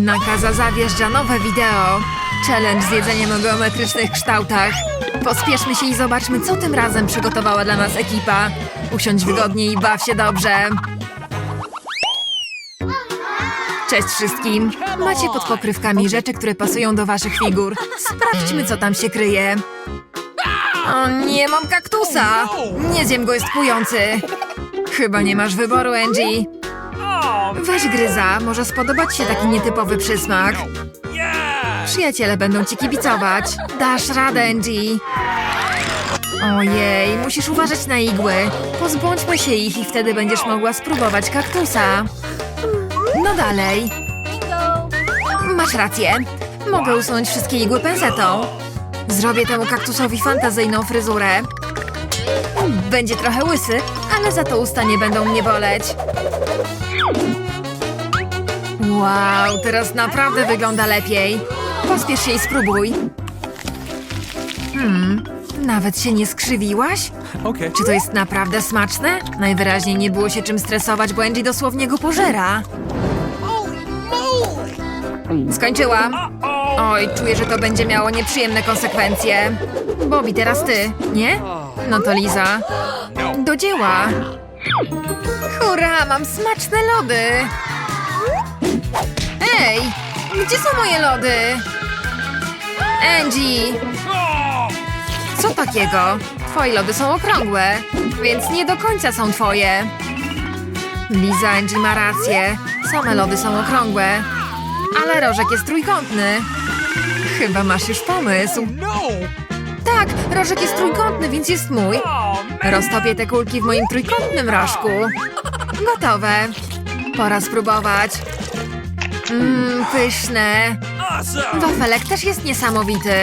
Na Kazaza wjeżdża nowe wideo. Challenge z jedzeniem o geometrycznych kształtach. Pospieszmy się i zobaczmy, co tym razem przygotowała dla nas ekipa. Usiądź wygodnie i baw się dobrze. Cześć wszystkim! Macie pod pokrywkami rzeczy, które pasują do waszych figur. Sprawdźmy, co tam się kryje. O nie, mam kaktusa! Nie zjem go, jest kujący. Chyba nie masz wyboru, Angie. Weź gryza, może spodobać się taki nietypowy przysmak. Przyjaciele będą ci kibicować. Dasz radę, Angie. Ojej, musisz uważać na igły. Pozbądźmy się ich i wtedy będziesz mogła spróbować kaktusa. No dalej. Masz rację. Mogę usunąć wszystkie igły pensetą. Zrobię temu kaktusowi fantazyjną fryzurę. Będzie trochę łysy, ale za to usta nie będą mnie boleć. Wow, teraz naprawdę wygląda lepiej. Pospiesz się i spróbuj. Hmm, nawet się nie skrzywiłaś? Okay. Czy to jest naprawdę smaczne? Najwyraźniej nie było się czym stresować, bo Angie dosłownie go pożera. Skończyłam. Oj, czuję, że to będzie miało nieprzyjemne konsekwencje. Bobby, teraz ty, nie? No to Liza. Do dzieła. Hurra, mam smaczne lody. Gdzie są moje lody? Angie! Co takiego? Twoje lody są okrągłe, więc nie do końca są twoje. Liza Angie ma rację. Same lody są okrągłe. Ale rożek jest trójkątny. Chyba masz już pomysł. No! Tak, rożek jest trójkątny, więc jest mój. Roztopię te kulki w moim trójkątnym rożku. Gotowe. Pora spróbować. Mmm, pyszne. Wafelek też jest niesamowity.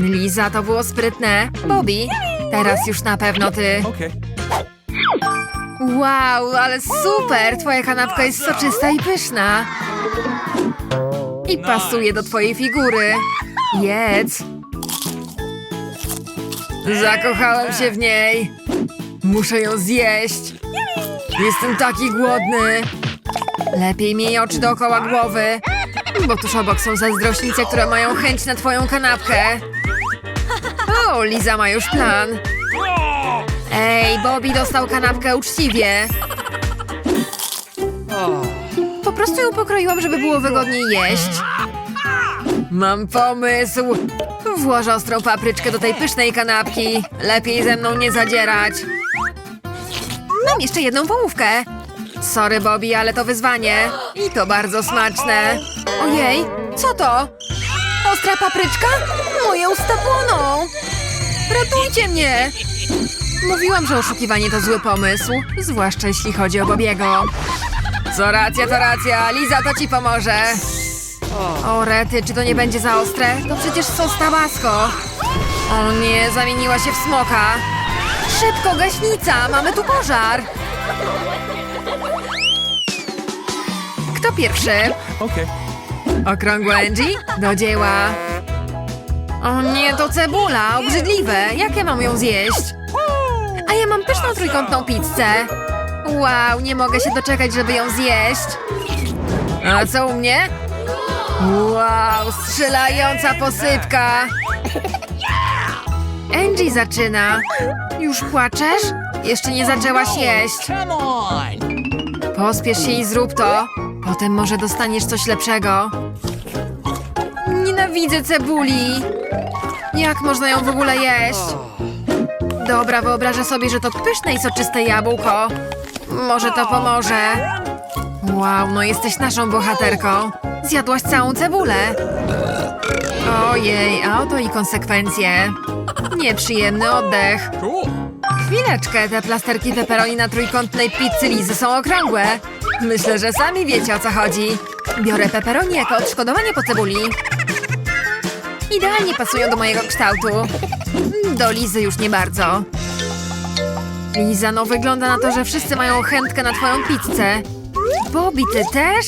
Liza, to było sprytne. Bobby, teraz już na pewno ty. Wow, ale super! Twoja kanapka jest soczysta i pyszna. I pasuje do twojej figury. Jedz. Zakochałem się w niej. Muszę ją zjeść. Jestem taki głodny. Lepiej miej oczy dookoła głowy, bo tuż obok są zazdrośnice, które mają chęć na twoją kanapkę. O, Liza ma już plan. Ej, Bobby dostał kanapkę uczciwie. Po prostu ją pokroiłam, żeby było wygodniej jeść. Mam pomysł. Włożę ostrą papryczkę do tej pysznej kanapki. Lepiej ze mną nie zadzierać. Mam jeszcze jedną połówkę. Sorry, Bobby, ale to wyzwanie. I to bardzo smaczne. Ojej, co to? Ostra papryczka? Moje usta płoną. Ratujcie mnie! Mówiłam, że oszukiwanie to zły pomysł, zwłaszcza jeśli chodzi o Bobiego. Co racja, to racja. Liza to ci pomoże. O rety, czy to nie będzie za ostre? To przecież sos tabasco. O nie, zamieniła się w smoka. Szybko, gaśnica! Mamy tu pożar! Kto pierwszy? Okay. Okrągła Angie? Do dzieła. O nie, to cebula, obrzydliwe. Jak ja mam ją zjeść? A ja mam pyszną trójkątną pizzę. Wow, nie mogę się doczekać, żeby ją zjeść. A co u mnie? Wow, strzelająca posypka. Angie zaczyna. Już płaczesz? Jeszcze nie zaczęłaś jeść. Pospiesz się i zrób to. Potem może dostaniesz coś lepszego. Nienawidzę cebuli. Jak można ją w ogóle jeść? Dobra, wyobrażę sobie, że to pyszne i soczyste jabłko. Może to pomoże. Wow, no jesteś naszą bohaterką. Zjadłaś całą cebulę. Ojej, a oto i konsekwencje. Nieprzyjemny oddech. Chwileczkę, te plasterki pepperoni na trójkątnej pizzy Lizy są okrągłe. Myślę, że sami wiecie o co chodzi. Biorę pepperoni jako odszkodowanie po cebuli. Idealnie pasują do mojego kształtu. Do Lizy już nie bardzo. Liza, no wygląda na to, że wszyscy mają chętkę na twoją pizzę. Bobby, ty też?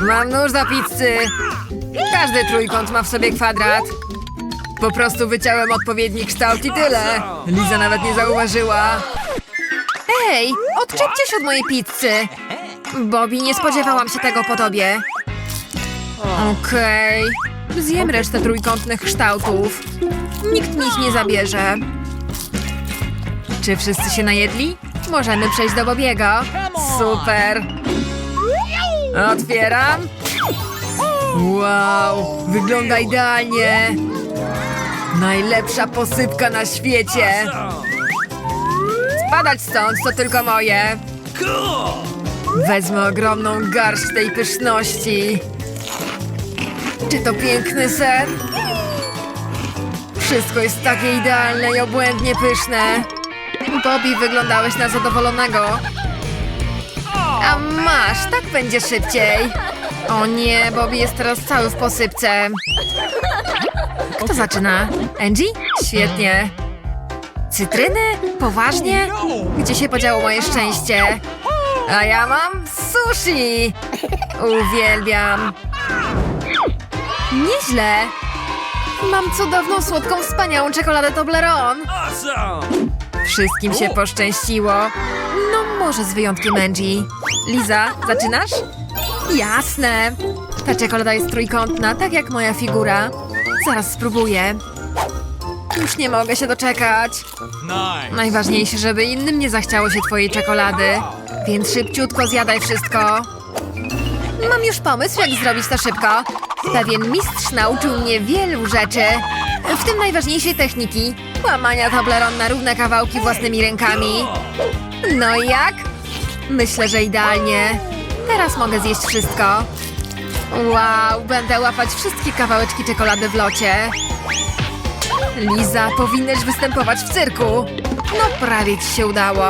Mam nóż do pizzy. Każdy trójkąt ma w sobie kwadrat. Po prostu wyciąłem odpowiedni kształt i tyle. Liza nawet nie zauważyła. Ej, odczepcie się od mojej pizzy. Bobby, nie spodziewałam się tego po tobie. Okej. Zjem resztę trójkątnych kształtów. Nikt mi ich nie zabierze. Czy wszyscy się najedli? Możemy przejść do Bobiego. Super. Otwieram. Wow, wygląda idealnie. Najlepsza posypka na świecie. Spadać stąd, to tylko moje. Wezmę ogromną garść tej pyszności. Czy to piękny ser? Wszystko jest takie idealne i obłędnie pyszne. Bobby, wyglądałeś na zadowolonego. A masz, tak będzie szybciej. O nie, Bobby jest teraz cały w posypce. Kto zaczyna? Angie? Świetnie. Cytryny? Poważnie? Gdzie się podziało moje szczęście? A ja mam sushi! Uwielbiam. Nieźle. Mam cudowną, słodką, wspaniałą czekoladę Toblerone. Wszystkim się poszczęściło. No może z wyjątkiem Angie. Liza, zaczynasz? Jasne. Ta czekolada jest trójkątna, tak jak moja figura. Zaraz spróbuję. Już nie mogę się doczekać. Najważniejsze, żeby innym nie zachciało się twojej czekolady. Więc szybciutko zjadaj wszystko. Mam już pomysł, jak zrobić to szybko. Pewien mistrz nauczył mnie wielu rzeczy. W tym najważniejszej techniki. Łamania Toblerone na równe kawałki własnymi rękami. No i jak? Myślę, że idealnie. Teraz mogę zjeść wszystko. Wow, będę łapać wszystkie kawałeczki czekolady w locie. Liza, powinnaś występować w cyrku. No prawie ci się udało.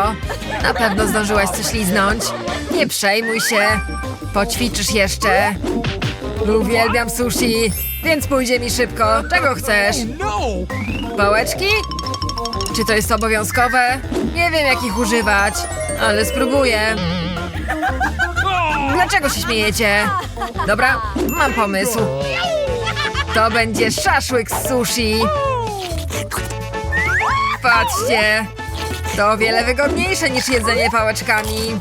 Na pewno zdążyłaś coś liznąć. Nie przejmuj się. Poćwiczysz jeszcze. Uwielbiam sushi, więc pójdzie mi szybko. Czego chcesz? No! Pałeczki? Czy to jest obowiązkowe? Nie wiem, jak ich używać, ale spróbuję. Dlaczego się śmiejecie? Dobra, mam pomysł. To będzie szaszłyk z sushi. Patrzcie, to o wiele wygodniejsze niż jedzenie pałeczkami.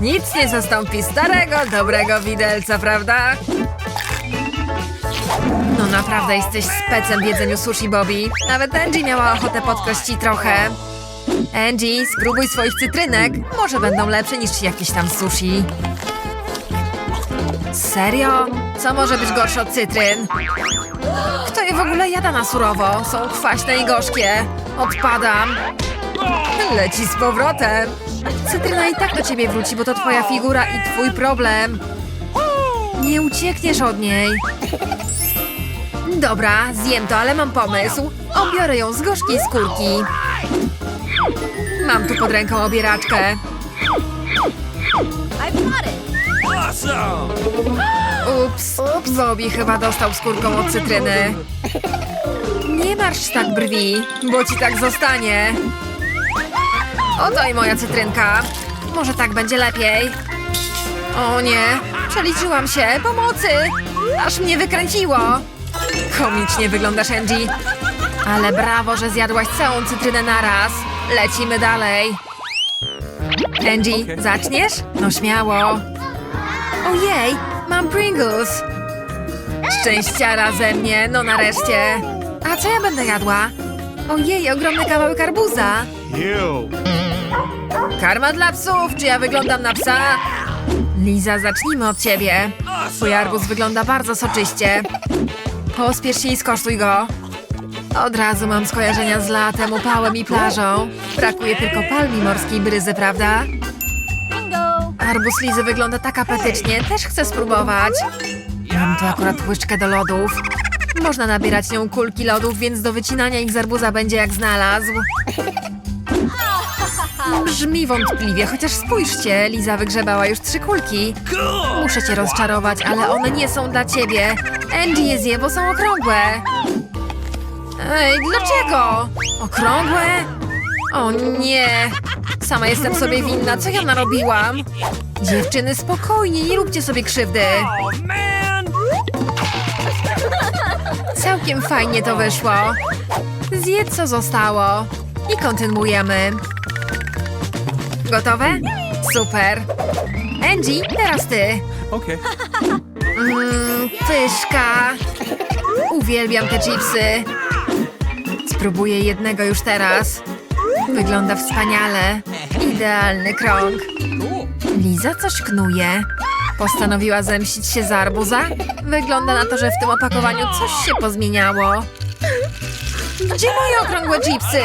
Nic nie zastąpi starego, dobrego widelca, prawda? No naprawdę jesteś specem w jedzeniu sushi, Bobby. Nawet Angie miała ochotę podkraść ci trochę. Angie, spróbuj swoich cytrynek. Może będą lepsze niż jakieś tam sushi. Serio? Co może być gorsze od cytryn? Kto je w ogóle jada na surowo? Są kwaśne i gorzkie. Odpadam. Leci z powrotem. Cytryna i tak do ciebie wróci, bo to twoja figura i twój problem. Nie uciekniesz od niej. Dobra, zjem to, ale mam pomysł. Obiorę ją z gorzkiej skórki. Mam tu pod ręką obieraczkę. Ups, Bobby chyba dostał skórką od cytryny. Nie marszcz tak brwi, bo ci tak zostanie. Oto i moja cytrynka. Może tak będzie lepiej. O nie, przeliczyłam się. Pomocy! Aż mnie wykręciło. Komicznie wyglądasz, Angie. Ale brawo, że zjadłaś całą cytrynę naraz. Lecimy dalej. Angie, zaczniesz? No śmiało. Ojej, mam Pringles. Szczęściara ze mnie, no nareszcie. A co ja będę jadła? Ojej, ogromny kawałek arbuza. Karma dla psów, czy ja wyglądam na psa? Liza, zacznijmy od ciebie. Twój arbuz wygląda bardzo soczyście. Pospiesz się i skosztuj go. Od razu mam skojarzenia z latem, upałem i plażą. Brakuje tylko palmi morskiej bryzy, prawda? Arbuz Lizy wygląda tak apetycznie, też chcę spróbować. Mam tu akurat łyżkę do lodów. Można nabierać nią kulki lodów, więc do wycinania ich z arbuza będzie jak znalazł. Brzmi wątpliwie, chociaż spójrzcie, Liza wygrzebała już trzy kulki. Muszę cię rozczarować, ale one nie są dla ciebie. Angie je zje, bo są okrągłe. Ej, dlaczego? Okrągłe? O nie! Sama jestem sobie winna, co ja narobiłam? Dziewczyny, spokojnie, nie róbcie sobie krzywdy. Oh! Całkiem fajnie to wyszło. Zjedz co zostało. I kontynuujemy. Gotowe? Super. Angie, teraz ty. Okay. Mmm, pyszka. Uwielbiam te chipsy. Spróbuję jednego już teraz. Wygląda wspaniale. Idealny krąg. Liza coś knuje. Postanowiła zemścić się za arbuza? Wygląda na to, że w tym opakowaniu coś się pozmieniało. Gdzie moje okrągłe chipsy?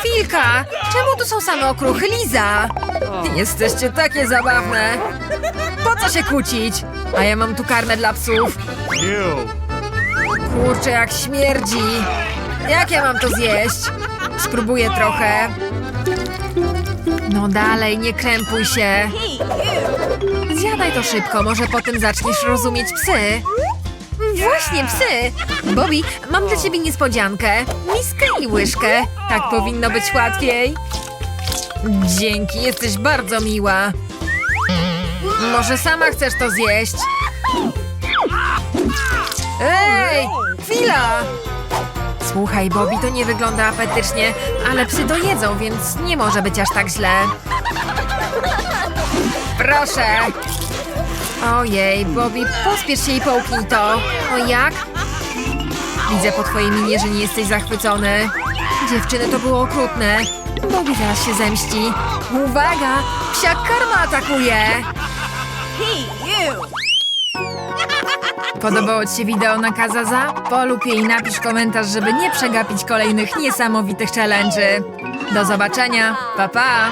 Chwilka! Czemu tu są same okruchy, Liza? Jesteście takie zabawne. Po co się kłócić? A ja mam tu karmę dla psów. Kurczę, jak śmierdzi. Jak ja mam to zjeść? Spróbuję trochę. No dalej, nie krępuj się. Zjadaj to szybko, może potem zaczniesz rozumieć psy. Właśnie, psy! Bobby, mam dla ciebie niespodziankę. Miskę i łyżkę. Tak powinno być łatwiej. Dzięki, jesteś bardzo miła. Może sama chcesz to zjeść? Ej, chwila! Słuchaj, Bobby, to nie wygląda apetycznie, ale psy to jedzą, więc nie może być aż tak źle. Proszę! Ojej, Bobby, pospiesz się i połknij to. O jak? Widzę po twojej minie, że nie jesteś zachwycony. Dziewczyny, to było okrutne. Bobby zaraz się zemści. Uwaga! Psia karma atakuje! Podobało Ci się wideo na Kazaza? Polub je i napisz komentarz, żeby nie przegapić kolejnych niesamowitych challenge'y. Do zobaczenia. Pa, pa!